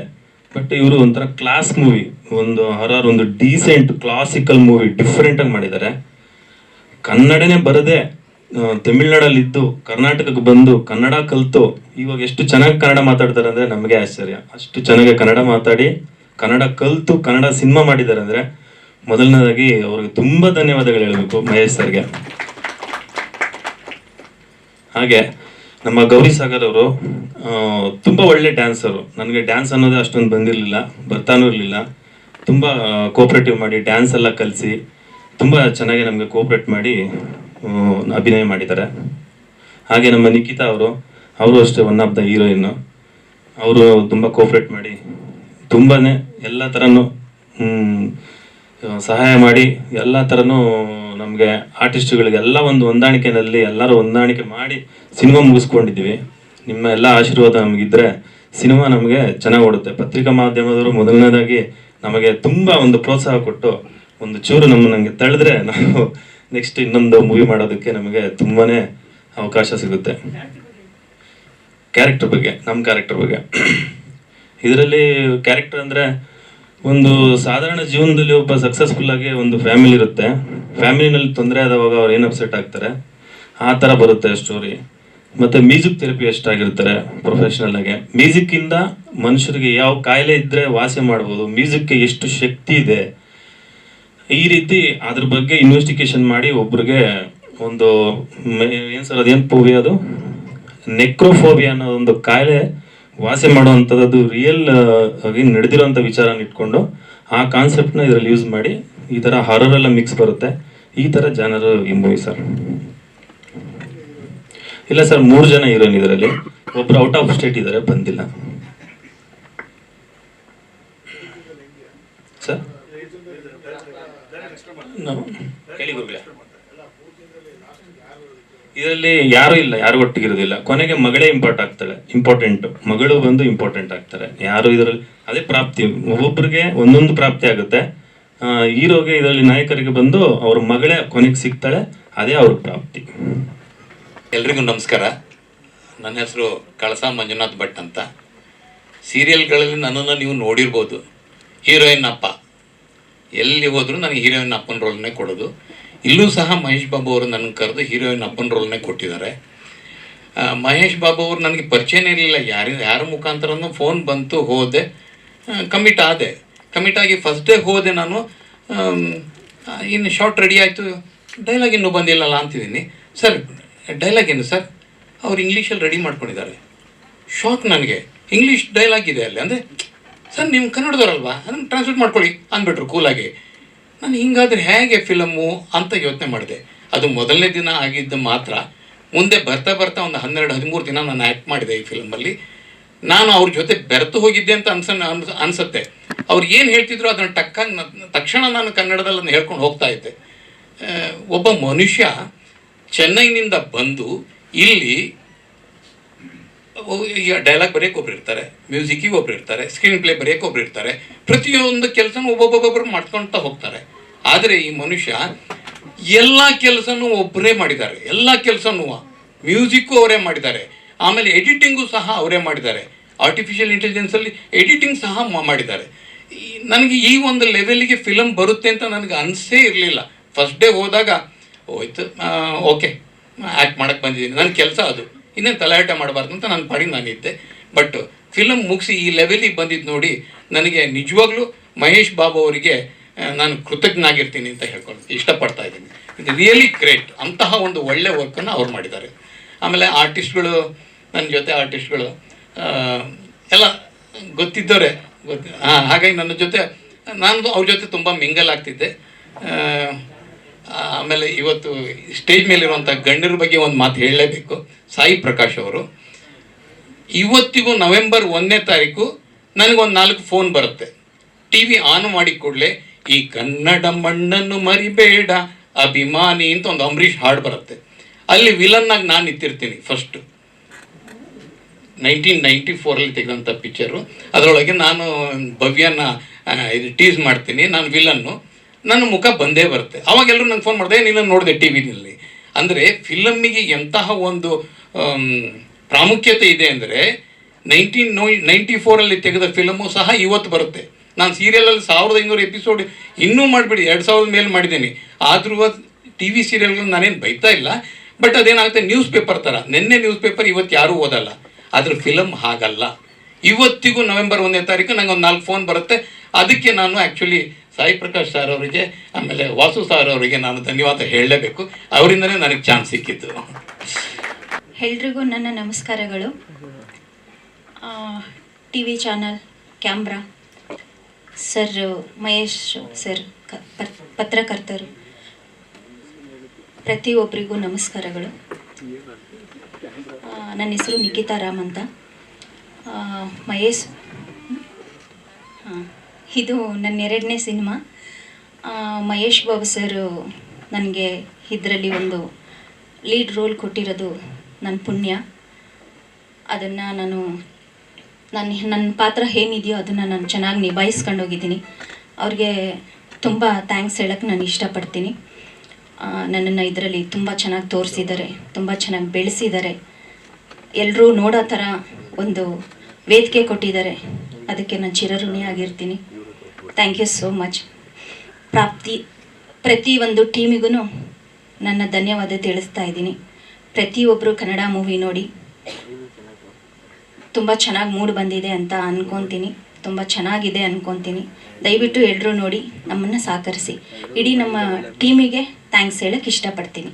ಬಟ್ ಇವರು ಒಂಥರ ಕ್ಲಾಸ್ ಮೂವಿ, ಒಂದು ಹರಾರ್, ಒಂದು ಡೀಸೆಂಟ್ ಕ್ಲಾಸಿಕಲ್ ಮೂವಿ ಡಿಫ್ರೆಂಟಾಗಿ ಮಾಡಿದ್ದಾರೆ. ಕನ್ನಡನೇ ಬರದೆ ತಮಿಳ್ನಾಡಲ್ಲಿದ್ದು, ಕರ್ನಾಟಕಕ್ಕೆ ಬಂದು ಕನ್ನಡ ಕಲಿತು, ಇವಾಗ ಎಷ್ಟು ಚೆನ್ನಾಗಿ ಕನ್ನಡ ಮಾತಾಡ್ತಾರೆ ಅಂದರೆ ನಮಗೆ ಆಶ್ಚರ್ಯ. ಅಷ್ಟು ಚೆನ್ನಾಗಿ ಕನ್ನಡ ಮಾತಾಡಿ ಕನ್ನಡ ಕಲಿತು ಕನ್ನಡ ಸಿನಿಮಾ ಮಾಡಿದ್ದಾರೆ ಅಂದರೆ ಮೊದಲನೇದಾಗಿ ಅವ್ರಿಗೆ ತುಂಬ ಧನ್ಯವಾದಗಳು ಹೇಳಬೇಕು ಮಹೇಶ್ ಸರ್ಗೆ. ಹಾಗೆ ನಮ್ಮ ಗೌರಿ ಸಾಗರ್ ಅವರು ತುಂಬ ಒಳ್ಳೆ ಡ್ಯಾನ್ಸರು ನನಗೆ ಡ್ಯಾನ್ಸ್ ಅನ್ನೋದೇ ಅಷ್ಟೊಂದು ಬಂದಿರಲಿಲ್ಲ, ಬರ್ತಾನೂ ಇರಲಿಲ್ಲ. ತುಂಬ ಕೋಪ್ರೇಟಿವ್ ಮಾಡಿ ಡ್ಯಾನ್ಸ್ ಎಲ್ಲ ಕಲಿಸಿ ತುಂಬ ಚೆನ್ನಾಗಿ ನಮಗೆ ಕೋಪ್ರೇಟ್ ಮಾಡಿ ಅಭಿನಯ ಮಾಡಿದ್ದಾರೆ. ಹಾಗೆ ನಮ್ಮ ನಿಖಿತಾ ಅವರು ಅವರು ಅಷ್ಟೇ ಒನ್ ಆಫ್ ದ ಹೀರೋಯಿನ್ನು ಅವರು ತುಂಬ ಕೋಪ್ರೇಟ್ ಮಾಡಿ ತುಂಬಾ ಎಲ್ಲ ಥರನೂ ಸಹಾಯ ಮಾಡಿ ಎಲ್ಲ ಥರನೂ ನಮಗೆ ಆರ್ಟಿಸ್ಟ್ಗಳಿಗೆಲ್ಲ ಒಂದು ಹೊಂದಾಣಿಕೆಯಲ್ಲಿ ಎಲ್ಲರೂ ಹೊಂದಾಣಿಕೆ ಮಾಡಿ ಸಿನಿಮಾ ಮುಗಿಸ್ಕೊಂಡಿದ್ದೀವಿ. ನಿಮ್ಮ ಎಲ್ಲ ಆಶೀರ್ವಾದ ನಮಗಿದ್ದರೆ ಸಿನಿಮಾ ನಮಗೆ ಚೆನ್ನಾಗಿ ಓಡುತ್ತೆ. ಪತ್ರಿಕಾ ಮಾಧ್ಯಮದವರು ಮೊದಲನೇದಾಗಿ ನಮಗೆ ತುಂಬ ಒಂದು ಪ್ರೋತ್ಸಾಹ ಕೊಟ್ಟು ಒಂದು ಚೂರು ನಮ್ಮ ನನಗೆ ತಳೆದ್ರೆ ನಾವು ನೆಕ್ಸ್ಟ್ ಇನ್ನೊಂದು ಮೂವಿ ಮಾಡೋದಕ್ಕೆ ನಮಗೆ ತುಂಬಾ ಅವಕಾಶ ಸಿಗುತ್ತೆ. ಕ್ಯಾರೆಕ್ಟರ್ ಬಗ್ಗೆ, ನಮ್ಮ ಕ್ಯಾರೆಕ್ಟರ್ ಬಗ್ಗೆ. ಇದರಲ್ಲಿ ಕ್ಯಾರೆಕ್ಟರ್ ಅಂದರೆ ಒಂದು ಸಾಧಾರಣ ಜೀವನದಲ್ಲಿ ಒಬ್ಬ ಸಕ್ಸಸ್ಫುಲ್ ಆಗಿ ಒಂದು ಫ್ಯಾಮಿಲಿ ಇರುತ್ತೆ. ಫ್ಯಾಮಿಲಿನಲ್ಲಿ ತೊಂದರೆ ಆದವಾಗ ಅವ್ರು ಏನು ಅಪ್ಸೆಟ್ ಆಗ್ತಾರೆ? ಆ ಥರ ಬರುತ್ತೆ ಸ್ಟೋರಿ ಮತ್ತು ಮ್ಯೂಸಿಕ್ ಥೆರಪಿ ಎಷ್ಟಾಗಿರ್ತಾರೆ ಪ್ರೊಫೆಷನಲ್ ಆಗಿ? ಮ್ಯೂಸಿಕ್ಕಿಂದ ಮನುಷ್ಯರಿಗೆ ಯಾವ ಕಾಯಿಲೆ ಇದ್ದರೆ ವಾಸಿ ಮಾಡ್ಬೋದು. ಮ್ಯೂಸಿಕ್ಗೆ ಎಷ್ಟು ಶಕ್ತಿ ಇದೆ? ಈ ರೀತಿ ಅದ್ರ ಬಗ್ಗೆ ಇನ್ವೆಸ್ಟಿಗೇಷನ್ ಮಾಡಿ ಒಬ್ರಿಗೆ ಒಂದು ಏನು ಸರ್, ಅದೇನು ಪೋವಿ ಅದು? ನೆಕ್ರೋಫೋಬಿಯಾ ಅನ್ನೋ ಒಂದು ಕಾಯಿಲೆ ವಾಸಿ ಮಾಡುವಂಥದ್ದು ರಿಯಲ್ ಆಗಿ ನಡೆದಿರೋಂಥ ವಿಚಾರನ ಇಟ್ಕೊಂಡು ಆ ಕಾನ್ಸೆಪ್ಟ್ನ ಇದರಲ್ಲಿ ಯೂಸ್ ಮಾಡಿ ಈ ಥರ ಹಾರರ್ ಎಲ್ಲ ಮಿಕ್ಸ್ ಬರುತ್ತೆ. ಈ ಥರ ಜನರು ಈ ಮೂವಿ ಸರ್ ಇಲ್ಲ ಸರ್ ಮೂರು ಜನ ಹೀರೋಯಿನ್ ಇದರಲ್ಲಿ. ಒಬ್ರು ಔಟ್ ಆಫ್ ಸ್ಟೇಟ್ ಇದ್ದಾರೆ ಬಂದಿಲ್ಲ. ಸರ್ ಕೇಳಿ ಗುರುಗಳೇ. ಇದರಲ್ಲಿ ಯಾರು ಇಲ್ಲ, ಯಾರು ಒಟ್ಟಿಗಿರೋದಿಲ್ಲ ಕೊನೆಗೆ ಮಗಳೇ ಇಂಪಾರ್ಟ್ ಆಗ್ತಾಳೆ ಇಂಪಾರ್ಟೆಂಟ್ ಮಗಳು ಬಂದು ಇಂಪಾರ್ಟೆಂಟ್ ಆಗ್ತಾರೆ. ಯಾರು ಇದರಲ್ಲಿ, ಅದೇ ಪ್ರಾಪ್ತಿ. ಒಬ್ಬೊಬ್ಬರಿಗೆ ಒಂದೊಂದು ಪ್ರಾಪ್ತಿ ಆಗುತ್ತೆ. ಹೀರೋಗೆ ಇದರಲ್ಲಿ ನಾಯಕರಿಗೆ ಬಂದು ಅವ್ರ ಮಗಳೇ ಕೊನೆಗೆ ಸಿಗ್ತಾಳೆ, ಅದೇ ಅವ್ರ ಪ್ರಾಪ್ತಿ. ಎಲ್ರಿಗೂ ನಮಸ್ಕಾರ. ನನ್ನ ಹೆಸರು ಕಳಸ ಮಂಜುನಾಥ್ ಭಟ್ ಅಂತ. ಸೀರಿಯಲ್ಗಳಲ್ಲಿ ನನ್ನನ್ನು ನೀವು ನೋಡಿರ್ಬೋದು. ಹೀರೋಯಿನ್ ಅಪ್ಪ. ಎಲ್ಲಿ ಹೋದರೂ ನನಗೆ ಹೀರೋಯಿನ್ ಅಪ್ಪನ ರೋಲ್ನೇ ಕೊಡೋದು. ಇಲ್ಲೂ ಸಹ ಮಹೇಶ್ ಬಾಬು ಅವರು ನನಗೆ ಕರೆದು ಹೀರೋಯಿನ್ ಅಪ್ಪನ ರೋಲ್ನೇ ಕೊಟ್ಟಿದ್ದಾರೆ. ಮಹೇಶ್ ಬಾಬು ಅವರು ನನಗೆ ಪರಿಚಯನೇ ಇರಲಿಲ್ಲ. ಯಾರು, ಯಾರ ಮುಖಾಂತರನೂ ಫೋನ್ ಬಂತು, ಹೋದೆ. ಕಮಿಟ್ ಆದೆ. ಕಮಿಟ್ ಆಗಿ ಫಸ್ಟ್ ಡೇ ಹೋದೆ ನಾನು. ಇನ್ನು ಶಾರ್ಟ್ ರೆಡಿ ಆಯಿತು. ಡೈಲಾಗ್ ಇನ್ನೂ ಬಂದಿಲ್ಲಲ್ಲ ಅಂತಿದ್ದೀನಿ. ಸರ್ ಡೈಲಾಗ್ ಏನು ಸರ್ ಅವ್ರು ಇಂಗ್ಲೀಷಲ್ಲಿ ರೆಡಿ ಮಾಡ್ಕೊಂಡಿದ್ದಾರೆ. ಶಾಕ್ ನನಗೆ. ಇಂಗ್ಲೀಷ್ ಡೈಲಾಗ್ ಇದೆ ಅಲ್ಲಿ. ಅಂದರೆ ಸರ್ ನಿಮ್ಮ ಕನ್ನಡದವ್ರಲ್ವಾ? ಅದನ್ನು ಟ್ರಾನ್ಸ್ಲೇಟ್ ಮಾಡ್ಕೊಳ್ಳಿ, ಅಂದ್ಬಿಟ್ರು ಕೂಲಾಗಿ ನಾನು ಹಿಂಗಾದ್ರೆ ಹೇಗೆ ಫಿಲಮು ಅಂತ ಯೋಚನೆ ಮಾಡಿದೆ. ಅದು ಮೊದಲನೇ ದಿನ ಆಗಿದ್ದು ಮಾತ್ರ. ಮುಂದೆ ಬರ್ತಾ ಬರ್ತಾ ಒಂದು ಹನ್ನೆರಡು, ಹದಿಮೂರು ದಿನ ನಾನು ಆ್ಯಕ್ಟ್ ಮಾಡಿದೆ ಈ ಫಿಲಮಲ್ಲಿ. ನಾನು ಅವ್ರ ಜೊತೆ ಬೆರೆತು ಹೋಗಿದ್ದೆ ಅಂತ ಅನ್ಸ, ಅನ್ಸ್, ಅನ್ಸುತ್ತೆ. ಅವ್ರು ಏನು ಹೇಳ್ತಿದ್ರು ಅದನ್ನು ಟಕ್ಕಾಗಿ ತಕ್ಷಣ ನಾನು ಕನ್ನಡದಲ್ಲಿ ಅದನ್ನು ಹೇಳ್ಕೊಂಡು ಹೋಗ್ತಾ ಇದ್ದೆ. ಒಬ್ಬ ಮನುಷ್ಯ ಚೆನ್ನೈನಿಂದ ಬಂದು ಇಲ್ಲಿ ಈಗ ಡೈಲಾಗ್ ಬರೆಯೋಕೆ ಒಬ್ರು ಇರ್ತಾರೆ ಮ್ಯೂಸಿಕ್ಕಿಗೆ ಒಬ್ರು ಇರ್ತಾರೆ ಸ್ಕ್ರೀನ್ ಪ್ಲೇ ಬರೆಯೋಕೆ ಒಬ್ರು ಇರ್ತಾರೆ, ಪ್ರತಿಯೊಂದು ಕೆಲಸನೂ ಒಬ್ಬೊಬ್ಬೊಬ್ಬರು ಮಾಡ್ಕೊಳ್ತಾ ಹೋಗ್ತಾರೆ. ಆದರೆ ಈ ಮನುಷ್ಯ ಎಲ್ಲ ಕೆಲಸನೂ ಒಬ್ಬರೇ ಮಾಡಿದ್ದಾರೆ, ಎಲ್ಲ ಕೆಲಸನೂ ಮ್ಯೂಸಿಕ್ಕು ಅವರೇ ಮಾಡಿದ್ದಾರೆ, ಆಮೇಲೆ ಎಡಿಟಿಂಗು ಸಹ ಅವರೇ ಮಾಡಿದ್ದಾರೆ ಆರ್ಟಿಫಿಷಿಯಲ್ ಇಂಟೆಲಿಜೆನ್ಸಲ್ಲಿ ಎಡಿಟಿಂಗ್ ಸಹ ಮಾಡಿದ್ದಾರೆ. ನನಗೆ ಈ ಒಂದು ಲೆವೆಲ್ಗೆ ಫಿಲಮ್ ಬರುತ್ತೆ ಅಂತ ನನಗೆ ಅನಿಸೇ ಇರಲಿಲ್ಲ. ಫಸ್ಟ್ ಡೇ ಹೋದಾಗ, ಹೋಯ್ತು ಓಕೆ ಆ್ಯಕ್ಟ್ ಮಾಡೋಕ್ಕೆ ಬಂದಿದ್ದೀನಿ. ನನ್ನ ಕೆಲಸ ಅದು. ಇನ್ನೇನು ತಲೆಹಾಟ ಮಾಡಬಾರ್ದು ಅಂತ ನನ್ನ ಪಾಡಿಗೆ ನಾನಿದ್ದೆ. ಬಟ್ ಫಿಲಮ್ ಮುಗಿಸಿ ಈ ಲೆವೆಲಿಗೆ ಬಂದಿದ್ದು ನೋಡಿ ನನಗೆ ನಿಜವಾಗ್ಲೂ ಮಹೇಶ್ ಬಾಬು ಅವರಿಗೆ ನಾನು ನಾನು ಕೃತಜ್ಞನಾಗಿರ್ತೀನಿ ಅಂತ ಹೇಳ್ಕೊಂಡು ಇಷ್ಟಪಡ್ತಾ ಇದ್ದೀನಿ. ಇದು ರಿಯಲಿ ಗ್ರೇಟ್ ಅಂತಹ ಒಂದು ಒಳ್ಳೆ ವರ್ಕನ್ನು ಅವ್ರು ಮಾಡಿದ್ದಾರೆ. ಆಮೇಲೆ ಆರ್ಟಿಸ್ಟ್ಗಳು ನನ್ನ ಜೊತೆ ಆರ್ಟಿಸ್ಟ್ಗಳು ಎಲ್ಲ ಗೊತ್ತಿದ್ದವರೇ. ಗೊತ್ತಿ ಹಾಗಾಗಿ ನನ್ನ ಜೊತೆ, ನಾನು ಅವ್ರ ಜೊತೆ ತುಂಬ ಮಿಂಗಲ್ ಆಗ್ತಿದ್ದೆ. ಆಮೇಲೆ ಇವತ್ತು ಸ್ಟೇಜ್ ಮೇಲಿರುವಂಥ ಗಣ್ಯರ ಬಗ್ಗೆ ಒಂದು ಮಾತು ಹೇಳಲೇಬೇಕು. ಸಾಯಿ ಪ್ರಕಾಶ್ ಅವರು. ಇವತ್ತಿಗೂ ನವೆಂಬರ್ ಒಂದನೇ ತಾರೀಕು ನನಗೊಂದು ನಾಲ್ಕು ಫೋನ್ ಬರುತ್ತೆ. ಟಿ ವಿ ಆನ್ ಮಾಡಿ ಕೂಡಲೇ, ಈ ಕನ್ನಡ ಮಣ್ಣನ್ನು ಮರಿಬೇಡ, ಅಭಿಮಾನಿ ಅಂತ ಒಂದು ಅಂಬರೀಷ್ ಹಾಡು ಬರುತ್ತೆ. ಅಲ್ಲಿ ವಿಲನ್ನಾಗಿ ನಾನು ನಿಂತಿರ್ತೀನಿ ಫಸ್ಟು ನೈನ್ಟೀನ್ ನೈಂಟಿ ಫೋರಲ್ಲಿ ತೆಗೆದಂಥ ಪಿಕ್ಚರು ಅದರೊಳಗೆ ನಾನು ಭವ್ಯನ ಇದು ಟೀಸ್ ಮಾಡ್ತೀನಿ. ನಾನು ವಿಲನ್ನು. ನನ್ನ ಮುಖ ಬಂದೇ ಬರುತ್ತೆ. ಅವಾಗೆಲ್ಲರೂ ನಂಗೆ ಫೋನ್ ಮಾಡಿದೆ, ನೀನು ನೋಡಿದೆ ಟಿ ವಿನಲ್ಲಿ ಅಂದರೆ ಫಿಲಮ್ಮಿಗೆ ಎಂತಹ ಒಂದು ಪ್ರಾಮುಖ್ಯತೆ ಇದೆ ಅಂದರೆ ನೈನ್ಟೀನ್ ನೋ ನೈಂಟಿ ಫೋರಲ್ಲಿ ತೆಗೆದ ಫಿಲಮು ಸಹ ಇವತ್ತು ಬರುತ್ತೆ. ನಾನು ಸೀರಿಯಲಲ್ಲಿ ಸಾವಿರದ ಐನೂರು ಎಪಿಸೋಡ್ ಇನ್ನೂ ಮಾಡಿಬಿಡಿ, ಎರಡು ಸಾವಿರದ ಮೇಲೆ ಮಾಡಿದ್ದೀನಿ. ಆದರೂ ಟಿ ವಿ ಸೀರಿಯಲ್ಗಳು ನಾನೇನು ಬೈತಾ ಇಲ್ಲ. ಬಟ್ ಅದೇನಾಗುತ್ತೆ ನ್ಯೂಸ್ ಪೇಪರ್ ಥರ ನಿನ್ನೆ ನ್ಯೂಸ್ ಪೇಪರ್ ಇವತ್ತು ಯಾರೂ ಓದಲ್ಲ. ಆದರೆ ಫಿಲಮ್ ಹಾಗಲ್ಲ. ಇವತ್ತಿಗೂ ನವೆಂಬರ್ ಒಂದನೇ ತಾರೀಕು ನನಗೆ ಒಂದು ನಾಲ್ಕು ಫೋನ್ ಬರುತ್ತೆ. ಅದಕ್ಕೆ ನಾನು ಆ್ಯಕ್ಚುಲಿ ಸಾಯಿ ಪ್ರಕಾಶ್ ಸರ್ ಅವರಿಗೆ, ಆಮೇಲೆ ವಾಸು ಸರ್ ಅವರಿಗೆ ನಾನು ಧನ್ಯವಾದ ಹೇಳಲೇಬೇಕು. ಅವರಿಂದನೇ ನನಗೆ ಚಾನ್ಸ್ ಸಿಕ್ಕಿತ್ತು. ಎಲ್ರಿಗೂ ನನ್ನ ನಮಸ್ಕಾರಗಳು. T V channel, camera, sir Mahesh sir ಪತ್ರಕರ್ತರು ಪ್ರತಿಯೊಬ್ಬರಿಗೂ ನಮಸ್ಕಾರಗಳು. ನನ್ನ ಹೆಸರು ನಿಖಿತಾ ರಾಮ್ ಅಂತ. ಮಹೇಶ್ ಹಾಂ ಇದು ನನ್ನ ಎರಡನೇ ಸಿನಿಮಾ ಮಹೇಶ್ ಬಾಬು ಸರ್ ನನಗೆ ಇದರಲ್ಲಿ ಒಂದು ಲೀಡ್ ರೋಲ್ ಕೊಟ್ಟಿರೋದು ನನ್ನ ಪುಣ್ಯ. ಅದನ್ನು ನಾನು ನನ್ನ ನನ್ನ ಪಾತ್ರ ಏನಿದೆಯೋ ಅದನ್ನು ನಾನು ಚೆನ್ನಾಗಿ ನಿಭಾಯಿಸ್ಕೊಂಡು ಹೋಗಿದ್ದೀನಿ. ಅವ್ರಿಗೆ ತುಂಬ ಥ್ಯಾಂಕ್ಸ್ ಹೇಳೋಕ್ಕೆ ನಾನು ಇಷ್ಟಪಡ್ತೀನಿ. ನನ್ನನ್ನು ಇದರಲ್ಲಿ ತುಂಬ ಚೆನ್ನಾಗಿ ತೋರಿಸಿದ್ದಾರೆ, ತುಂಬ ಚೆನ್ನಾಗಿ ಬೆಳೆಸಿದ್ದಾರೆ. ಎಲ್ಲರೂ ನೋಡೋ ಥರ ಒಂದು ವೇದಿಕೆ ಕೊಟ್ಟಿದ್ದಾರೆ. ಅದಕ್ಕೆ ನಾನು ಚಿರಋಣಿ ಆಗಿರ್ತೀನಿ thank you so much Prapti, ಪ್ರತಿಯೊಂದು ಟೀಮಿಗೂ ನನ್ನ ಧನ್ಯವಾದ ತಿಳಿಸ್ತಾ ಇದ್ದೀನಿ. ಪ್ರತಿಯೊಬ್ಬರು ಕನ್ನಡ ಮೂವಿ ನೋಡಿ. ತುಂಬ ಚೆನ್ನಾಗಿ ಮೂಡ್ ಬಂದಿದೆ ಅಂತ ಅಂದ್ಕೊತೀನಿ ತುಂಬ ಚೆನ್ನಾಗಿದೆ ಅಂದ್ಕೊತೀನಿ ದಯವಿಟ್ಟು ಎಲ್ಲರೂ ನೋಡಿ ನಮ್ಮನ್ನು ಸಹಕರಿಸಿ. ಇಡೀ ನಮ್ಮ ಟೀಮಿಗೆ ಥ್ಯಾಂಕ್ಸ್ ಹೇಳಕ್ಕೆ ಇಷ್ಟಪಡ್ತೀನಿ.